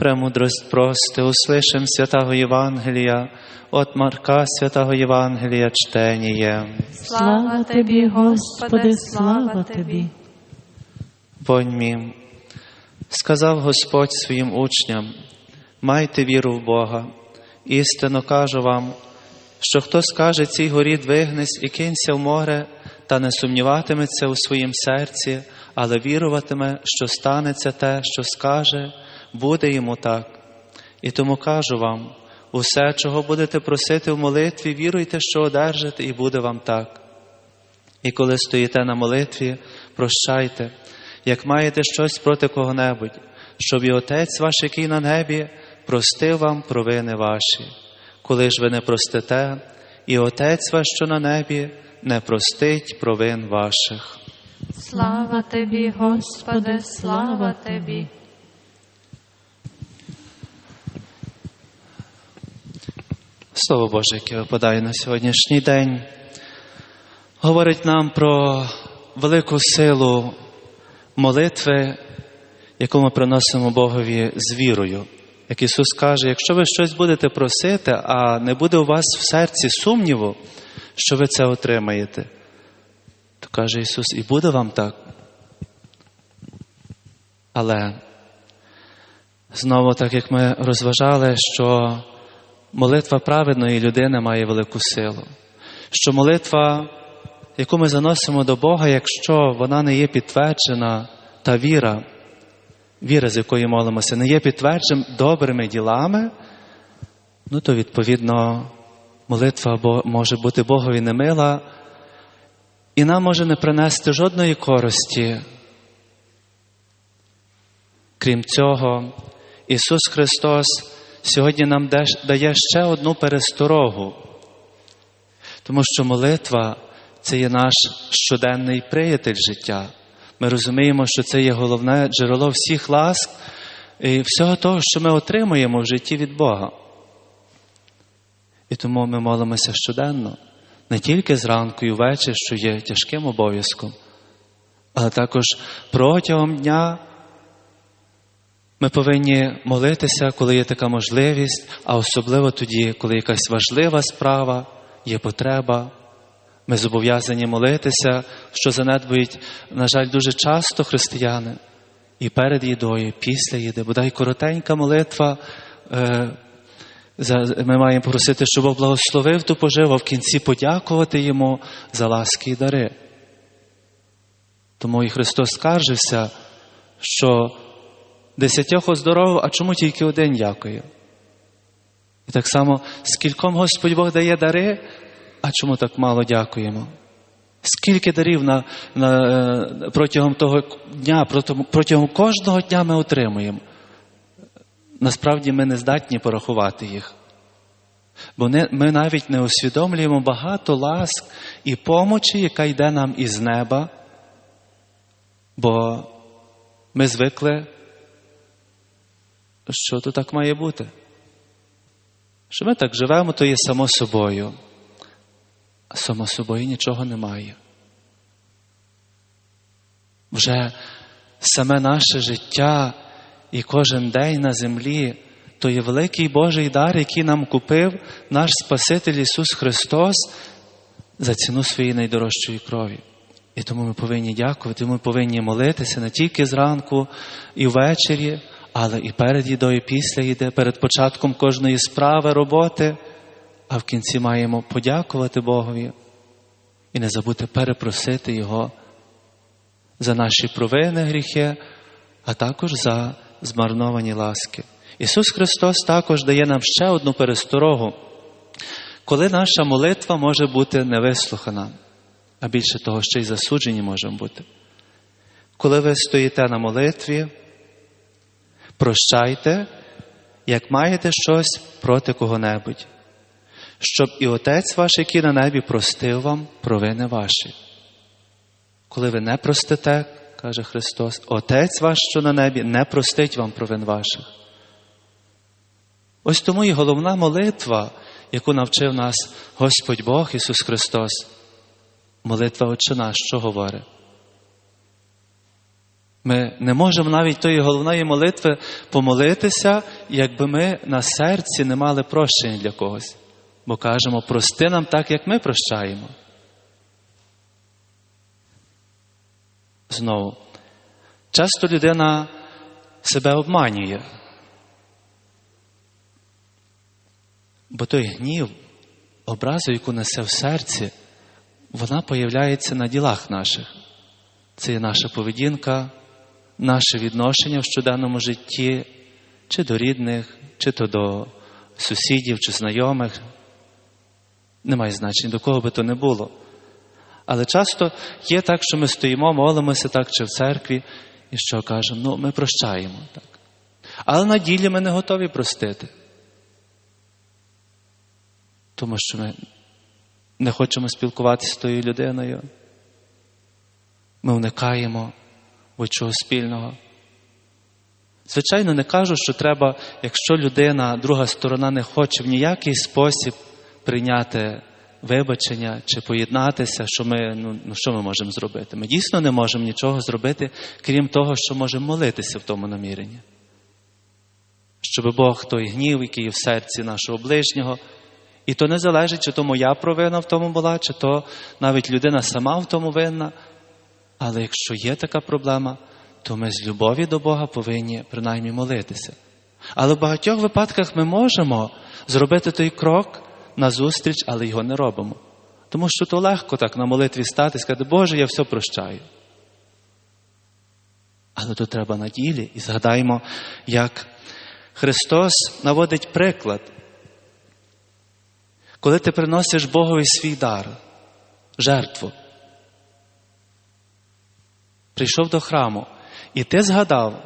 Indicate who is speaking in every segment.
Speaker 1: Премудрость прости, услышим святого Євангелія, от Марка святого Євангелія чтеніє.
Speaker 2: Слава тобі, Господи, слава тобі.
Speaker 1: Воньмі. Сказав Господь своїм учням, майте віру в Бога. Істинно кажу вам, що хто скаже цій горі двигнись і кинься в море, та не сумніватиметься у своїм серці, але віруватиме, що станеться те, що скаже, буде йому так. І тому кажу вам, усе, чого будете просити в молитві, віруйте, що одержите, і буде вам так. І коли стоїте на молитві, прощайте, як маєте щось проти кого-небудь, щоб і Отець ваш, який на небі, простив вам провини ваші. Коли ж ви не простите, і Отець ваш, що на небі, не простить провин ваших.
Speaker 2: Слава тобі, Господи, слава тобі.
Speaker 1: Слово Боже, яке випадає на сьогоднішній день, говорить нам про велику силу молитви, яку ми приносимо Богові з вірою. Як Ісус каже, якщо ви щось будете просити, а не буде у вас в серці сумніву, що ви це отримаєте, то каже Ісус, і буде вам так. Але знову, так як ми розважали, що молитва праведної людини має велику силу, що молитва, яку ми заносимо до Бога, якщо вона не є підтверджена, та віра, віра, з якої молимося, не є підтверджена добрими ділами, ну то відповідно молитва може бути Богові немила, і нам може не принести жодної користі. Крім цього, Ісус Христос сьогодні нам дає ще одну пересторогу, тому що молитва це є наш щоденний приятель життя. Ми розуміємо, що це є головне джерело всіх ласк і всього того, що ми отримуємо в житті від Бога. І тому ми молимося щоденно, не тільки зранку і ввечері, що є тяжким обов'язком, але також протягом дня ми повинні молитися, коли є така можливість, а особливо тоді, коли якась важлива справа, є потреба. Ми зобов'язані молитися, що занедбують, на жаль, дуже часто християни. І перед їдою, і після їди, бодай коротенька молитва. Е, ми маємо просити, щоб Бог благословив ту поживу, а в кінці подякувати йому за ласки і дари. Тому і Христос скаржився, що десятьох оздоровив, а чому тільки один дякує? І так само, скільком Господь Бог дає дари, а чому так мало дякуємо? Скільки дарів на, на, е, протягом того дня, протягом кожного дня ми отримуємо? Насправді ми не здатні порахувати їх. Бо не, ми навіть не усвідомлюємо багато ласк і помочі, яка йде нам із неба, бо ми звикли, що то так має бути. Що ми так живемо, то є само собою. А само собою нічого немає. Вже саме наше життя і кожен день на землі то є великий Божий дар, який нам купив наш Спаситель Ісус Христос за ціну своєї найдорожчої крові. І тому ми повинні дякувати, ми повинні молитися не тільки зранку і ввечері, але і перед їдою, і після їди, перед початком кожної справи, роботи, а в кінці маємо подякувати Богові і не забути перепросити Його за наші провини, гріхи, а також за змарновані ласки. Ісус Христос також дає нам ще одну пересторогу, коли наша молитва може бути невислухана, а більше того, ще й засуджені можемо бути. Коли ви стоїте на молитві, прощайте, як маєте щось проти кого-небудь, щоб і Отець ваш, який на небі, простив вам провини ваші. Коли ви не простите, каже Христос, Отець ваш, що на небі, не простить вам провин ваших. Ось тому і головна молитва, яку навчив нас Господь Бог Ісус Христос, молитва Отче наш, що говорить? Ми не можемо навіть тої головної молитви помолитися, якби ми на серці не мали прощення для когось. Бо кажемо, прости нам так, як ми прощаємо. Знову, часто людина себе обманює. Бо той гнів, образу, яку несе в серці, вона появляється на ділах наших. Це є наша поведінка, наше відношення в щоденному житті, чи до рідних, чи то до сусідів, чи знайомих. Немає значення, до кого би то не було. Але часто є так, що ми стоїмо, молимося так, чи в церкві, і що кажемо, ну, ми прощаємо. так. Але на ділі ми не готові простити. Тому що ми не хочемо спілкуватися з тою людиною. Ми уникаємо чого спільного. Звичайно, не кажу, що треба, якщо людина, друга сторона не хоче в ніякий спосіб прийняти вибачення чи поєднатися, що ми, ну, ну що ми можемо зробити? Ми дійсно не можемо нічого зробити, крім того, що можемо молитися в тому наміренні. Щоб Бог той гнів, який є в серці нашого ближнього, і то не залежить, чи то моя провина в тому була, чи то навіть людина сама в тому винна. Але якщо є така проблема, то ми з любові до Бога повинні принаймні молитися. Але в багатьох випадках ми можемо зробити той крок назустріч, але його не робимо. Тому що то легко так на молитві стати і сказати, Боже, я все прощаю. Але то треба на ділі і згадаємо, як Христос наводить приклад. Коли ти приносиш Богові свій дар, жертву, прийшов до храму, і ти згадав,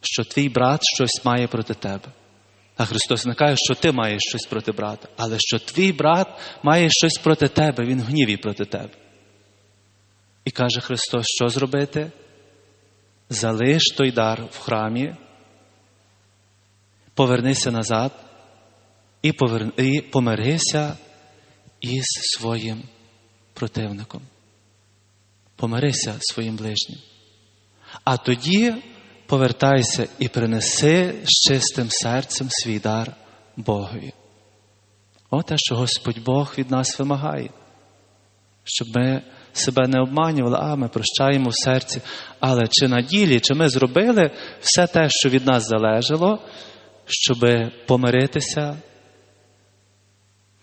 Speaker 1: що твій брат щось має проти тебе. А Христос не каже, що ти маєш щось проти брата, але що твій брат має щось проти тебе, він гніві проти тебе. І каже Христос, що зробити? Залиш той дар в храмі, повернися назад і помирися із своїм противником помирися своїм ближнім. А тоді повертайся і принеси з чистим серцем свій дар Богові. О те, що Господь Бог від нас вимагає, щоб ми себе не обманювали, а ми прощаємо в серці. Але чи на ділі, чи ми зробили все те, що від нас залежало, щоб помиритися,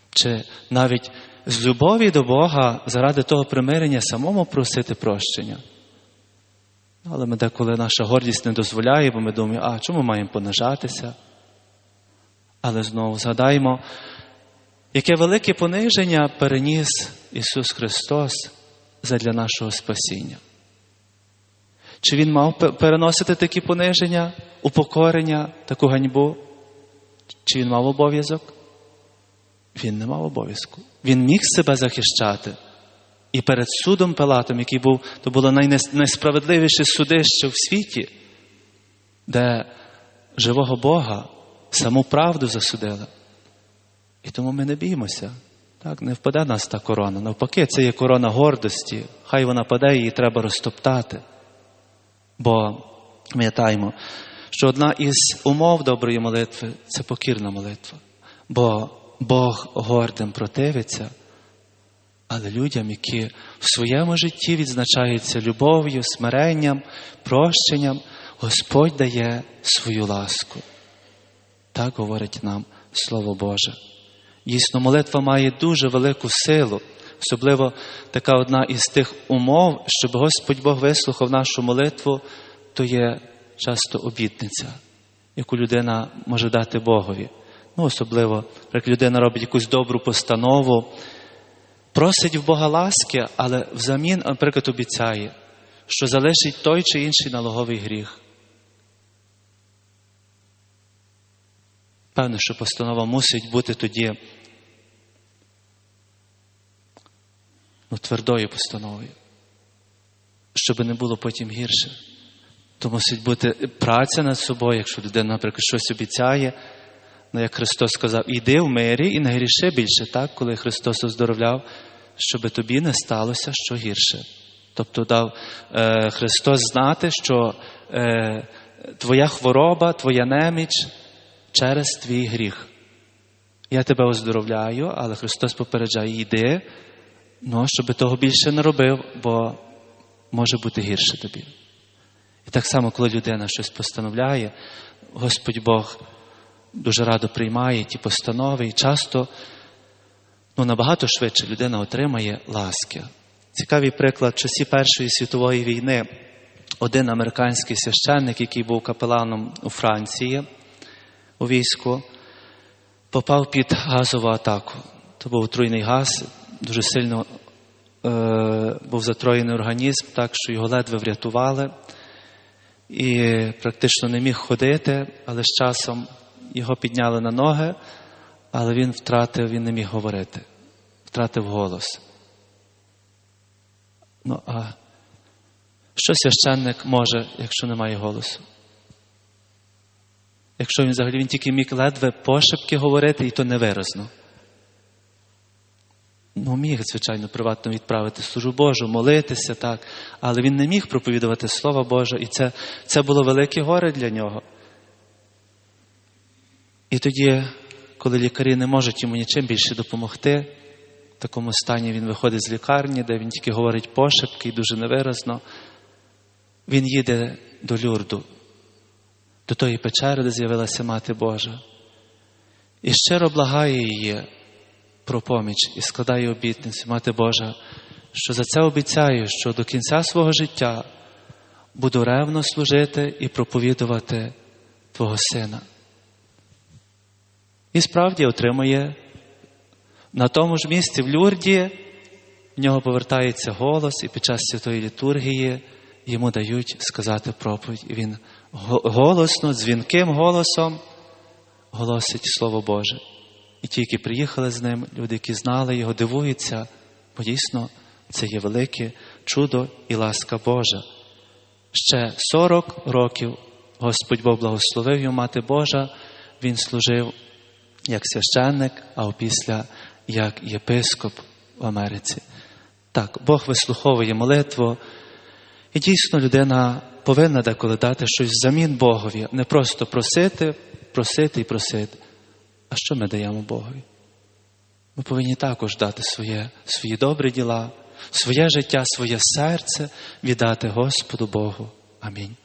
Speaker 1: чи навіть з любові до Бога заради того примирення самому просити прощення. Але ми деколи наша гордість не дозволяє, бо ми думаємо, а чому маємо понижатися? Але знову згадаємо, яке велике пониження переніс Ісус Христос задля нашого спасіння. Чи Він мав переносити такі пониження, упокорення, таку ганьбу? Чи він мав обов'язок? Він не мав обов'язку. Він міг себе захищати. І перед судом Пилатом, який був, то було найнесправедливіше судище в світі, де живого Бога саму правду засудили. І тому ми не біймося. Так, Не впаде нас та корона. Навпаки, це є корона гордості. Хай вона паде, її треба розтоптати. Бо пам'ятаємо, що одна із умов доброї молитви це покірна молитва. Бо Бог гордим противиться, але людям, які в своєму житті відзначаються любов'ю, смиренням, прощенням, Господь дає свою ласку. Так говорить нам Слово Боже. Дійсно, молитва має дуже велику силу, особливо така одна із тих умов, щоб Господь Бог вислухав нашу молитву, то є часто обітниця, яку людина може дати Богові. Ну, особливо, як людина робить якусь добру постанову, просить в Бога ласки, але взамін, наприклад, обіцяє, що залишить той чи інший налоговий гріх. Певно, що постанова мусить бути тоді ну, твердою постановою, щоб не було потім гірше. То мусить бути праця над собою, якщо людина, наприклад, щось обіцяє. Ну, як Христос сказав, іди в мирі і не гріши більше, так, коли Христос оздоровляв, щоб тобі не сталося що гірше. Тобто дав е, Христос знати, що е, твоя хвороба, твоя неміч через твій гріх. Я тебе оздоровляю, але Христос попереджає, йди, ну, щоб того більше не робив, бо може бути гірше тобі. І так само, коли людина щось постановляє, Господь Бог дуже радо приймає ті постанови, і часто ну, набагато швидше людина отримає ласки. Цікавий приклад часі Першої світової війни. Один американський священник, який був капеланом у Франції у війську, попав під газову атаку. То був отруйний газ, дуже сильно е, був затроєний організм, так що його ледве врятували. І практично не міг ходити, але з часом його підняли на ноги, але він втратив, він не міг говорити, втратив голос. Ну, а що священник може, якщо немає голосу? Якщо він взагалі він тільки міг ледве пошепки говорити, і то невиразно. Ну, міг, звичайно, приватно відправити служу Божу, молитися, так, але він не міг проповідувати Слово Боже, і це, це було велике горе для нього. І тоді, коли лікарі не можуть йому нічим більше допомогти, в такому стані він виходить з лікарні, де він тільки говорить пошепки і дуже невиразно, він їде до Люрду, до тої печери, де з'явилася Мати Божа, і щиро благає її про поміч і складає обітницю, Мати Божа, що за це обіцяю, що до кінця свого життя буду ревно служити і проповідувати Твого Сина. І справді отримує на тому ж місці в Люрді, в нього повертається голос, і під час святої літургії йому дають сказати проповідь. І він голосно, дзвінким голосом голосить Слово Боже. І ті, які приїхали з ним, люди, які знали його, дивуються, бо дійсно це є велике чудо і ласка Божа. Ще 40 років Господь Бог благословив його мати Божа, він служив як священник, а опісля як єпископ в Америці. Так, Бог вислуховує молитву, і дійсно людина повинна деколи дати щось взамін Богові, не просто просити, просити і просити. А що ми даємо Богові? Ми повинні також дати своє, свої добрі діла, своє життя, своє серце віддати Господу Богу. Амінь.